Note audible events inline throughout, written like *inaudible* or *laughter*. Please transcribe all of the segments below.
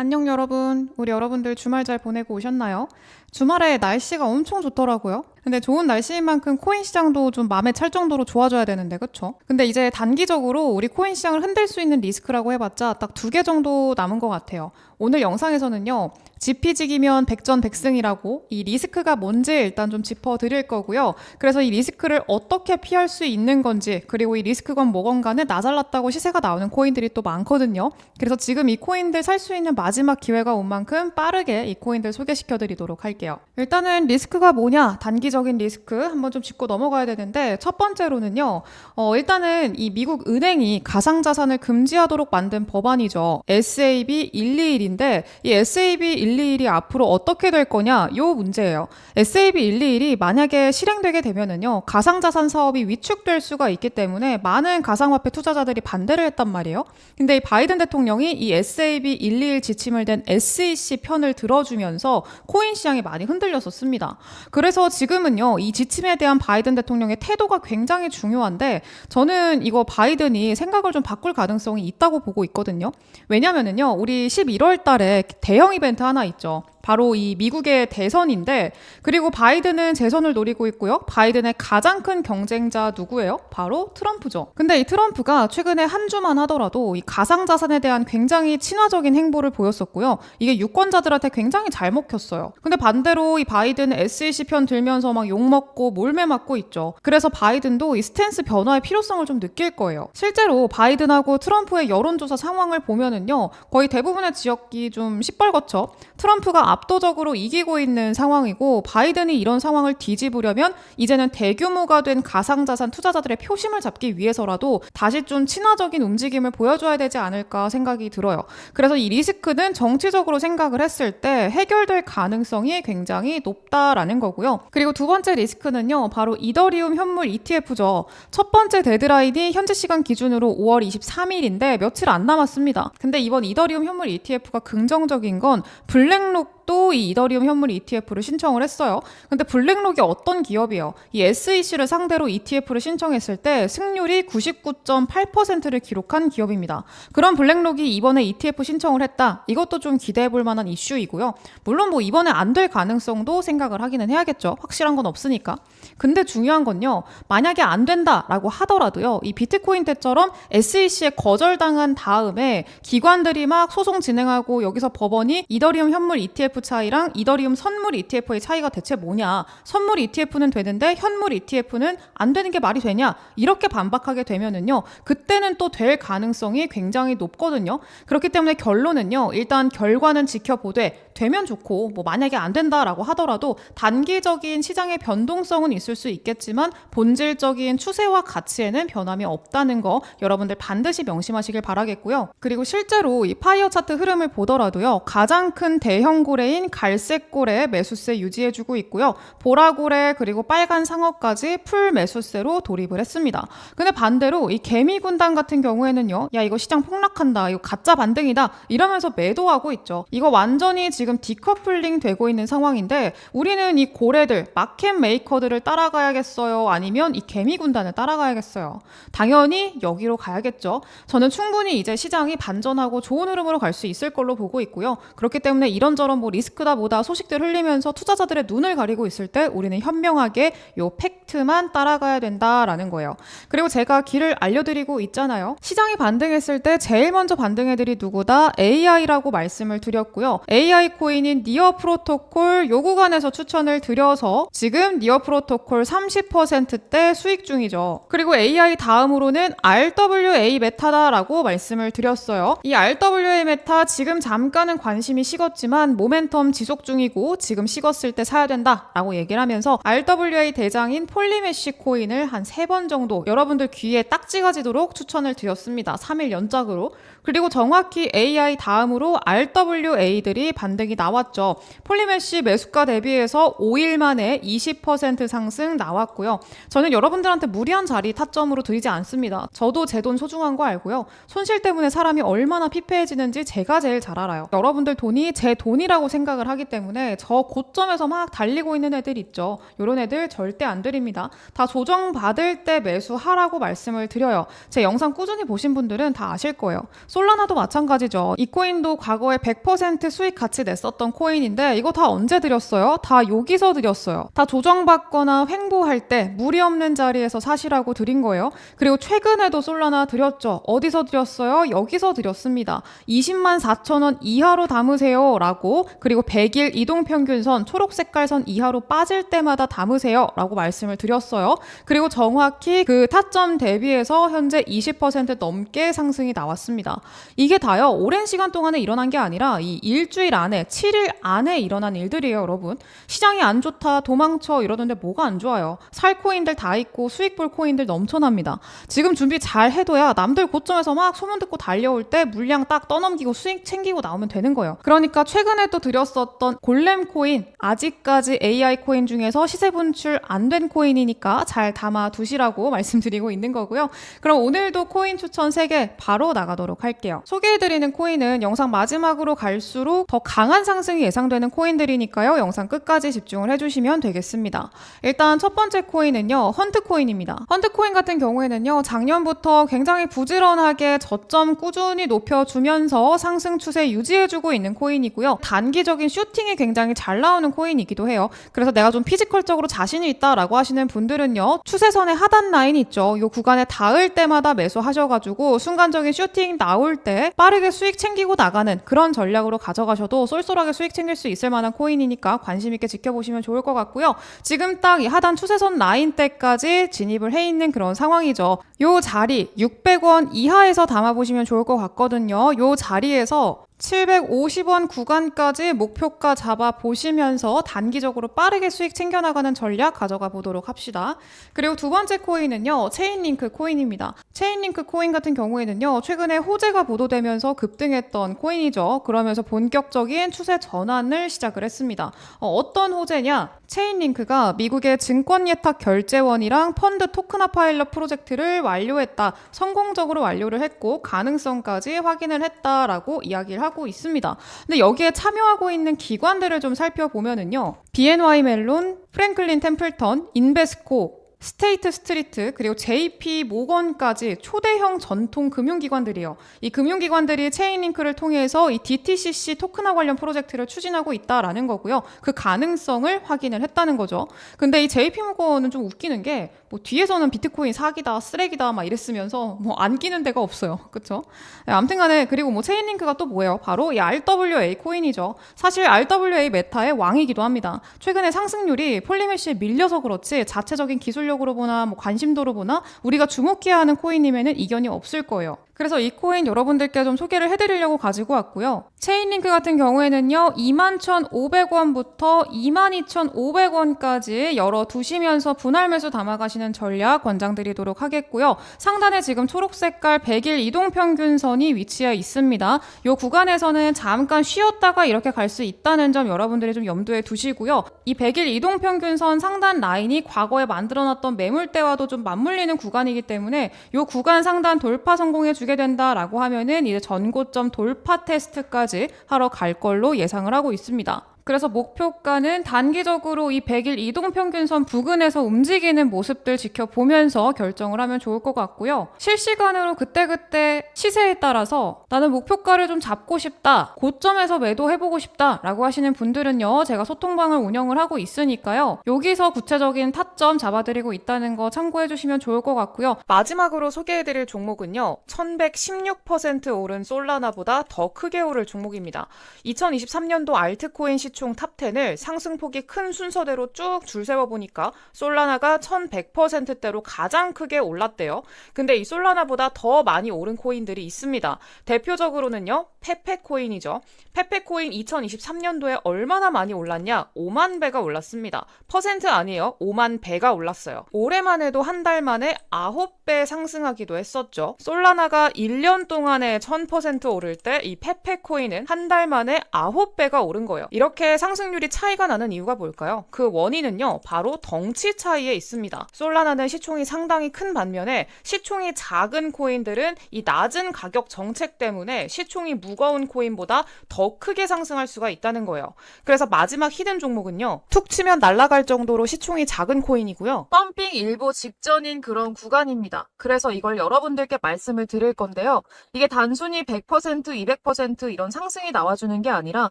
안녕 여러분. 우리 여러분들 주말 잘 보내고 오셨나요? 주말에 날씨가 엄청 좋더라고요. 근데 좋은 날씨인 만큼 코인 시장도 좀 마음에 찰 정도로 좋아져야 되는데 그쵸? 근데 이제 단기적으로 우리 코인 시장을 흔들 수 있는 리스크라고 해봤자 딱 두 개 정도 남은 것 같아요. 오늘 영상에서는요. 지피지기면 백전백승이라고 이 리스크가 뭔지 일단 좀 짚어드릴 거고요. 그래서 이 리스크를 어떻게 피할 수 있는 건지 그리고 이 리스크건 뭐건 간에 나잘났다고 시세가 나오는 코인들이 또 많거든요. 그래서 지금 이 코인들 살 수 있는 마지막 기회가 온 만큼 빠르게 이 코인들 소개시켜 드리도록 할게요. 일단은 리스크가 뭐냐? 단기 적인 리스크 한번 좀 짚고 넘어가야 되는데 첫 번째로는요. 어, 일단은 이 미국 은행이 가상 자산을 금지하도록 만든 법안이죠. SAB 121인데 이 SAB 121이 앞으로 어떻게 될 거냐? 요 문제예요. SAB 121이 만약에 실행되게 되면은요. 가상 자산 사업이 위축될 수가 있기 때문에 많은 가상화폐 투자자들이 반대를 했단 말이에요. 근데 이 바이든 대통령이 이 SAB 121 지침을 댄 SEC 편을 들어주면서 코인 시장이 많이 흔들렸었습니다. 그래서 지금 은요, 이 지침에 대한 바이든 대통령의 태도가 굉장히 중요한데, 저는 이거 바이든이 생각을 좀 바꿀 가능성이 있다고 보고 있거든요. 왜냐면은요, 우리 11월 달에 대형 이벤트 하나 있죠. 바로 이 미국의 대선인데, 그리고 바이든은 재선을 노리고 있고요. 바이든의 가장 큰 경쟁자 누구예요? 바로 트럼프죠. 근데 이 트럼프가 최근에 한 주만 하더라도 이 가상 자산에 대한 굉장히 친화적인 행보를 보였었고요. 이게 유권자들한테 굉장히 잘 먹혔어요. 근데 반대로 이 바이든 SEC 편 들면서 막 욕먹고 몰매 맞고 있죠. 그래서 바이든도 이 스탠스 변화의 필요성을 좀 느낄 거예요. 실제로 바이든하고 트럼프의 여론조사 상황을 보면은요. 거의 대부분의 지역이 좀 시뻘겋죠. 트럼프가 압도적으로 이기고 있는 상황이고 바이든이 이런 상황을 뒤집으려면 이제는 대규모가 된 가상자산 투자자들의 표심을 잡기 위해서라도 다시 좀 친화적인 움직임을 보여줘야 되지 않을까 생각이 들어요. 그래서 이 리스크는 정치적으로 생각을 했을 때 해결될 가능성이 굉장히 높다라는 거고요. 그리고 두 번째 리스크는요, 바로 이더리움 현물 ETF죠. 첫 번째 데드라인이 현재 시간 기준으로 5월 23일인데 며칠 안 남았습니다. 근데 이번 이더리움 현물 ETF가 긍정적인 건 블랙록 또 이 이더리움 현물 ETF를 신청을 했어요. 근데 블랙록이 어떤 기업이에요? 이 SEC를 상대로 ETF를 신청했을 때 승률이 99.8%를 기록한 기업입니다. 그런 블랙록이 이번에 ETF 신청을 했다. 이것도 좀 기대해 볼 만한 이슈이고요. 물론 뭐 이번에 안 될 가능성도 생각을 하기는 해야겠죠. 확실한 건 없으니까. 근데 중요한 건요. 만약에 안 된다라고 하더라도요. 이 비트코인 때처럼 SEC에 거절당한 다음에 기관들이 막 소송 진행하고 여기서 법원이 이더리움 현물 ETF 차이랑 이더리움 선물 ETF의 차이가 대체 뭐냐? 선물 ETF는 되는데 현물 ETF는 안 되는 게 말이 되냐? 이렇게 반박하게 되면은요. 그때는 또 될 가능성이 굉장히 높거든요. 그렇기 때문에 결론은요. 일단 결과는 지켜보되 되면 좋고 뭐 만약에 안 된다라고 하더라도 단기적인 시장의 변동성은 있을 수 있겠지만 본질적인 추세와 가치에는 변함이 없다는 거 여러분들 반드시 명심하시길 바라겠고요. 그리고 실제로 이 파이어 차트 흐름을 보더라도요. 가장 큰 대형 고래인 갈색 고래 매수세 유지해주고 있고요. 보라 고래 그리고 빨간 상어까지 풀 매수세로 돌입을 했습니다. 근데 반대로 이 개미 군단 같은 경우에는요. 야 이거 시장 폭락한다. 이거 가짜 반등이다. 이러면서 매도하고 있죠. 이거 완전히 지금 디커플링 되고 있는 상황인데 우리는 이 고래들 마켓 메이커들을 따라가야겠어요. 아니면 이 개미 군단을 따라가야겠어요. 당연히 여기로 가야겠죠. 저는 충분히 이제 시장이 반전하고 좋은 흐름으로 갈 수 있을 걸로 보고 있고요. 그렇기 때문에 이런저런 뭐 리스크다 보다 소식들 흘리면서 투자자들의 눈을 가리고 있을 때 우리는 현명하게 요 팩트만 따라가야 된다라는 거예요. 그리고 제가 길을 알려드리고 있잖아요. 시장이 반등했을 때 제일 먼저 반등해들이 누구다? AI라고 말씀을 드렸고요. AI 코인인 니어 프로토콜 요 구간에서 추천을 드려서 지금 니어 프로토콜 30%대 수익 중이죠. 그리고 AI 다음으로는 RWA 메타다라고 말씀을 드렸어요. 이 RWA 메타 지금 잠깐은 관심이 식었지만 모멘텀 지속 중이고 지금 식었을 때 사야 된다라고 얘기를 하면서 RWA 대장인 폴리메쉬 코인을 한 세 번 정도 여러분들 귀에 딱지가 지도록 추천을 드렸습니다. 3일 연작으로. 그리고 정확히 AI 다음으로 RWA들이 반 등이 나왔죠. 폴리메쉬 매수가 대비해서 5일 만에 20% 상승 나왔고요. 저는 여러분들한테 무리한 자리 타점으로 드리지 않습니다. 저도 제 돈 소중한 거 알고요. 손실 때문에 사람이 얼마나 피폐해지는지 제가 제일 잘 알아요. 여러분들 돈이 제 돈이라고 생각을 하기 때문에 저 고점에서 막 달리고 있는 애들 있죠. 요런 애들 절대 안 드립니다. 다 조정 받을 때 매수하라고 말씀을 드려요. 제 영상 꾸준히 보신 분들은 다 아실 거예요. 솔라나도 마찬가지죠. 이 코인도 과거에 100% 수익 같이 냈었던 코인인데 이거 다 언제 드렸어요? 다 여기서 드렸어요. 다 조정받거나 횡보할 때 무리 없는 자리에서 사시라고 드린 거예요. 그리고 최근에도 솔라나 드렸죠. 어디서 드렸어요? 여기서 드렸습니다. 20만 4천 원 이하로 담으세요. 라고 그리고 100일 이동평균선 초록 색깔 선 이하로 빠질 때마다 담으세요. 라고 말씀을 드렸어요. 그리고 정확히 그 타점 대비해서 현재 20% 넘게 상승이 나왔습니다. 이게 다요. 오랜 시간 동안에 일어난 게 아니라 이 일주일 안에 7일 안에 일어난 일들이에요, 여러분. 시장이 안 좋다, 도망쳐 이러는데 뭐가 안 좋아요. 살 코인들 다 있고 수익 볼 코인들 넘쳐납니다. 지금 준비 잘 해둬야 남들 고점에서 막 소문 듣고 달려올 때 물량 딱 떠넘기고 수익 챙기고 나오면 되는 거예요. 그러니까 최근에 또 드렸었던 골렘 코인 아직까지 AI 코인 중에서 시세 분출 안 된 코인이니까 잘 담아 두시라고 *laughs* 말씀드리고 있는 거고요. 그럼 오늘도 코인 추천 3개 바로 나가도록 할게요. 소개해드리는 코인은 영상 마지막으로 갈수록 더 강한 상승이 예상되는 코인들이니까요. 영상 끝까지 집중을 해주시면 되겠습니다. 일단 첫 번째 코인은요. 헌트 코인입니다. 헌트 코인 같은 경우에는요. 작년부터 굉장히 부지런하게 저점 꾸준히 높여주면서 상승 추세 유지해주고 있는 코인이고요. 단기적인 슈팅이 굉장히 잘 나오는 코인이기도 해요. 그래서 내가 좀 피지컬적으로 자신이 있다라고 하시는 분들은요. 추세선의 하단 라인 있죠. 이 구간에 닿을 때마다 매수하셔가지고 순간적인 슈팅 나올 때 빠르게 수익 챙기고 나가는 그런 전략으로 가져가셔도 쏠쏠하게 수익 챙길 수 있을 만한 코인이니까 관심 있게 지켜보시면 좋을 것 같고요. 지금 딱 이 하단 추세선 라인 때까지 진입을 해 있는 그런 상황이죠. 요 자리 600원 이하에서 담아 보시면 좋을 것 같거든요. 요 자리에서 750원 구간까지 목표가 잡아 보시면서 단기적으로 빠르게 수익 챙겨나가는 전략 가져가 보도록 합시다. 그리고 두 번째 코인은요, 체인링크 코인입니다. 체인링크 코인 같은 경우에는요, 최근에 호재가 보도되면서 급등했던 코인이죠. 그러면서 본격적인 추세 전환을 시작을 했습니다. 어, 떤 호재냐? 체인링크가 미국의 증권 예탁 결제원이랑 펀드 토크나 파일럿 프로젝트를 완료했다. 성공적으로 완료를 했고 가능성까지 확인을 했다라고 이야기를 하고 있습니다. 근데 여기에 참여하고 있는 기관들을 좀 살펴보면은요. BNY 멜론, 프랭클린 템플턴, 인베스코, 스테이트 스트리트 그리고 JP 모건까지 초대형 전통 금융기관들이에요. 이 금융기관들이 체인링크를 통해서 이 DTCC 토큰화 관련 프로젝트를 추진하고 있다라는 거고요. 그 가능성을 확인을 했다는 거죠. 근데 이 JP 모건은 좀 웃기는 게 뭐 뒤에서는 비트코인 사기다, 쓰레기다 막 이랬으면서 뭐안 끼는 데가 없어요. *laughs* 그렇죠? 네, 아무튼간에 그리고 뭐 체인링크가 또 뭐예요? 바로 이 RWA 코인이죠. 사실 RWA 메타의 왕이기도 합니다. 최근에 상승률이 폴리메시에 밀려서 그렇지 자체적인 기술 력으로 보나 뭐 관심도로 보나 우리가 주목해야 하는 코인이면은 이견이 없을 거예요. 그래서 이 코인 여러분들께 좀 소개를 해드리려고 가지고 왔고요. 체인링크 같은 경우에는요, 21,500원부터 22,500원까지 열어 두시면서 분할 매수 담아가시는 전략 권장드리도록 하겠고요. 상단에 지금 초록 색깔 100일 이동평균선이 위치해 있습니다. 이 구간에서는 잠깐 쉬었다가 이렇게 갈 수 있다는 점 여러분들이 좀 염두에 두시고요. 이 100일 이동평균선 상단 라인이 과거에 만들어놨던 매물대와도 좀 맞물리는 구간이기 때문에 이 구간 상단 돌파 성공해 주게 된다라고 하면은 이제 전고점 돌파 테스트까지 하러 갈 걸로 예상을 하고 있습니다. 그래서 목표가는 단기적으로 이 100일 이동 평균선 부근에서 움직이는 모습들 지켜보면서 결정을 하면 좋을 것 같고요. 실시간으로 그때그때 시세에 따라서 나는 목표가를 좀 잡고 싶다. 고점에서 매도해보고 싶다. 라고 하시는 분들은요. 제가 소통방을 운영을 하고 있으니까요. 여기서 구체적인 타점 잡아드리고 있다는 거 참고해 주시면 좋을 것 같고요. 마지막으로 소개해드릴 종목은요. 1116% 오른 솔라나보다 더 크게 오를 종목입니다. 2023년도 알트코인 시총 시총 탑10을 상승폭이 큰 순서대로 쭉 줄 세워 보니까 솔라나가 1100%대로 가장 크게 올랐대요. 근데 이 솔라나보다 더 많이 오른 코인들이 있습니다. 대표적으로는요, 페페 코인이죠. 페페 코인 2023년도에 얼마나 많이 올랐냐? 5만 배가 올랐습니다. 퍼센트 아니에요. 5만 배가 올랐어요. 올해만 해도 한 달 만에 9배 상승하기도 했었죠. 솔라나가 1년 동안에 1000% 오를 때 이 페페 코인은 한 달 만에 9배가 오른 거예요. 이렇게 이렇게 상승률이 차이가 나는 이유가 뭘까요? 그 원인은요, 바로 덩치 차이에 있습니다. 솔라나는 시총이 상당히 큰 반면에 시총이 작은 코인들은 이 낮은 가격 정책 때문에 시총이 무거운 코인보다 더 크게 상승할 수가 있다는 거예요. 그래서 마지막 히든 종목은요, 툭 치면 날아갈 정도로 시총이 작은 코인이고요. 펌핑 일보 직전인 그런 구간입니다. 그래서 이걸 여러분들께 말씀을 드릴 건데요. 이게 단순히 100%, 200% 이런 상승이 나와주는 게 아니라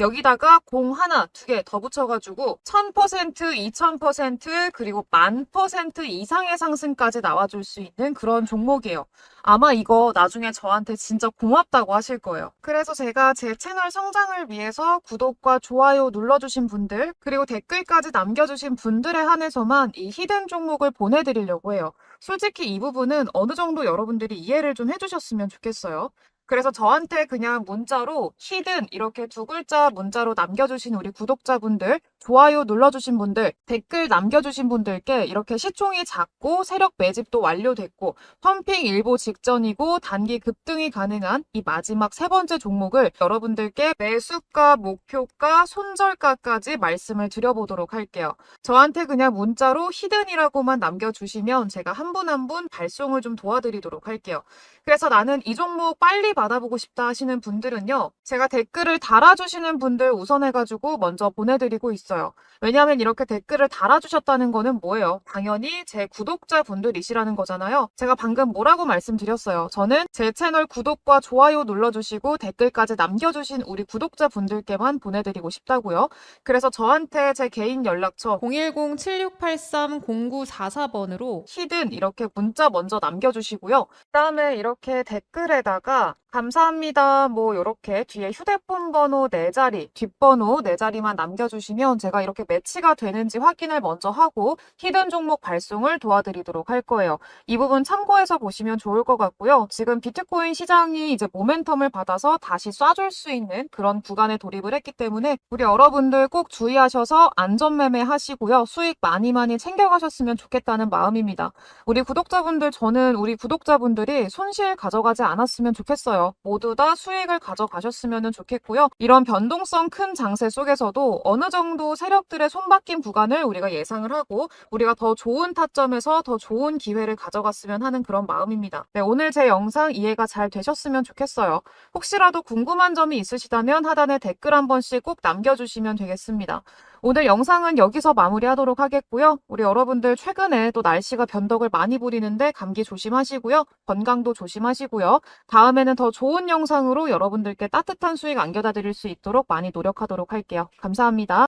여기다가 공 하나, 두 개 더 붙여가지고 1000%, 2000% 그리고 만 퍼센트 이상의 상승까지 나와줄 수 있는 그런 종목이에요. 아마 이거 나중에 저한테 진짜 고맙다고 하실 거예요. 그래서 제가 제 채널 성장을 위해서 구독과 좋아요 눌러주신 분들, 그리고 댓글까지 남겨주신 분들에 한해서만 이 히든 종목을 보내드리려고 해요. 솔직히 이 부분은 어느 정도 여러분들이 이해를 좀 해주셨으면 좋겠어요. 그래서 저한테 그냥 문자로 히든 이렇게 두 글자 문자로 남겨주신 우리 구독자분들, 좋아요 눌러주신 분들, 댓글 남겨주신 분들께 이렇게 시총이 작고 세력 매집도 완료됐고 펌핑 일보 직전이고 단기 급등이 가능한 이 마지막 세 번째 종목을 여러분들께 매수가, 목표가, 손절가까지 말씀을 드려보도록 할게요. 저한테 그냥 문자로 히든이라고만 남겨주시면 제가 한 분 한분 발송을 좀 도와드리도록 할게요. 그래서 나는 이 종목 빨리 받아보고 싶다 하시는 분들은요. 제가 댓글을 달아주시는 분들 우선해가지고 먼저 보내드리고 있어요. 왜냐하면 이렇게 댓글을 달아주셨다는 거는 뭐예요? 당연히 제 구독자분들이시라는 거잖아요. 제가 방금 뭐라고 말씀드렸어요. 저는 제 채널 구독과 좋아요 눌러주시고 댓글까지 남겨주신 우리 구독자분들께만 보내드리고 싶다고요. 그래서 저한테 제 개인 연락처 010-7683-0944번으로 히든 이렇게 문자 먼저 남겨주시고요. 그 다음에 이렇게 댓글에다가 감사합니다. 뭐 이렇게 뒤에 휴대폰 번호 네 자리, 뒷번호 네 자리만 남겨주시면 제가 이렇게 매치가 되는지 확인을 먼저 하고 히든 종목 발송을 도와드리도록 할 거예요. 이 부분 참고해서 보시면 좋을 것 같고요. 지금 비트코인 시장이 이제 모멘텀을 받아서 다시 쏴줄 수 있는 그런 구간에 돌입을 했기 때문에 우리 여러분들 꼭 주의하셔서 안전매매 하시고요. 수익 많이 많이 챙겨가셨으면 좋겠다는 마음입니다. 우리 구독자분들 저는 우리 구독자분들이 손실 가져가지 않았으면 좋겠 모두 다 수익을 가져가셨으면 좋겠고요. 이런 변동성 큰 장세 속에서도 어느 정도 세력들의 손바뀐 구간을 우리가 예상을 하고 우리가 더 좋은 타점에서 더 좋은 기회를 가져갔으면 하는 그런 마음입니다. 네, 오늘 제 영상 이해가 잘 되셨으면 좋겠어요. 혹시라도 궁금한 점이 있으시다면 하단에 댓글 한 번씩 꼭 남겨주시면 되겠습니다. 오늘 영상은 여기서 마무리하도록 하겠고요. 우리 여러분들 최근에 또 날씨가 변덕을 많이 부리는데 감기 조심하시고요. 건강도 조심하시고요. 다음에는 더 좋은 영상으로 여러분들께 따뜻한 수익 안겨다 드릴 수 있도록 많이 노력하도록 할게요. 감사합니다.